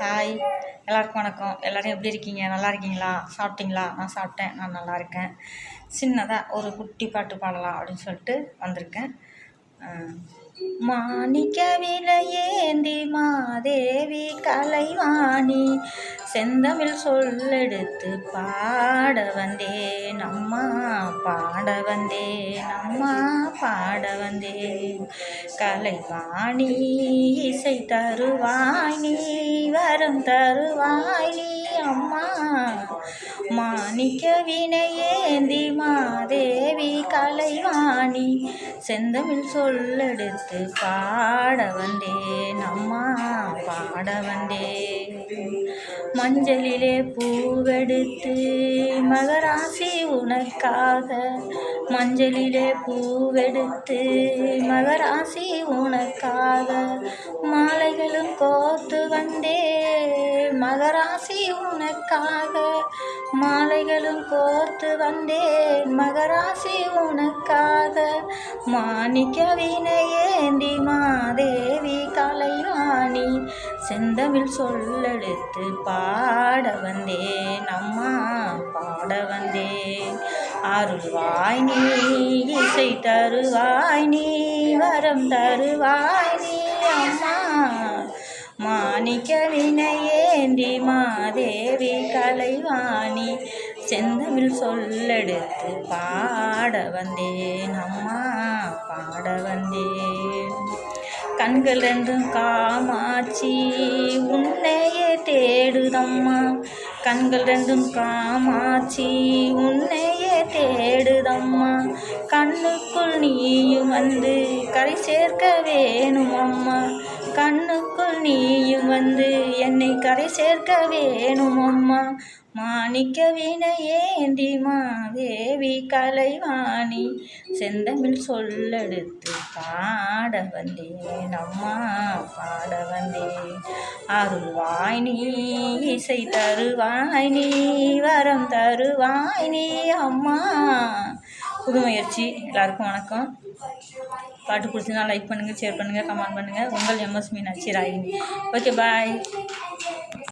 Hi எல்லாருக்கும் வணக்கம். எல்லோரும் எப்படி இருக்கீங்க? நல்லா இருக்கீங்களா? சாப்பிட்டீங்களா? நான் சாப்பிட்டேன். நான் நல்லா இருக்கேன். சின்னதாக ஒரு குட்டி பாட்டு பாடலாம் அப்படின்னு சொல்லிட்டு வந்திருக்கேன். மாணிக்க விலையேந்தி மாதேவி கலைவாணி செந்தமிழ் சொல்லெடுத்து பாட வந்தேன். அம்மா பாட வந்தேன். அம்மா பாட வந்தேன். கலைவாணி இசை தருவாய் நீ வரம் தருவாய் நீ அம்மா மாணிக்க வினையேந்தி மாதேவி கலைவாணி. செந்தமிழ் சொல்லெடுத்து பாட வந்தேன் அம்மா பாட வந்தேன் மஞ்சளிலே பூவெடுத்து மகராசி உனக்காக. மஞ்சளிலே பூவெடுத்து மகராசி உனக்காக. மாலைகளும் கோத்து வந்தே. மகராசி உனக்காக மாலைகளும் கோர்த்து வந்தேன். மகராசி உனக்காக மாணிக்க வினையேந்தி மாதேவி கலைவாணி செந்தமிழ் சொல்லெடுத்து பாட வந்தேன். அம்மா பாட வந்தேன். அருள்வாய் நீ இசை தருவாய் நீ வரம் தருவாய் நீ அம்மா. மாணிக்க வினையேந்தி மாதேவி கலைவாணி செந்தமிழ் சொல்லெடுத்து பாட வந்தேன் அம்மா பாட வந்தேன். கண்கள் ரெண்டும் காமாட்சி உன்னையே தேடுதம்மா. கண்கள் ரெண்டும் காமாட்சி உன்னையே தேடுதம்மா. கண்ணுக்குள் நீயும் வந்து கரை சேர்க்க வேணும் அம்மா கண்ணுக்குள் நீ வந்து என்னை கரை சேர்க்க வேணும் அம்மா. மாணிக்க வினையேந்தி மாதேவி கலைவாணி. செந்தமிழ் சொல்லெடுத்து பாட வந்தேன் அம்மா பாட வந்தேன். அருள்வாய் நீ இசை தருவாய் நீ வரம் தருவாய் நீ அம்மா. புதுமுயற்சி எல்லாருக்கும் வணக்கம். பாட்டு பிடிச்சிருந்தா லைக் பண்ணுங்கள் ஷேர் பண்ணுங்கள் கமெண்ட் பண்ணுங்கள் உங்கள் MS Meenakshi Ragini okay bye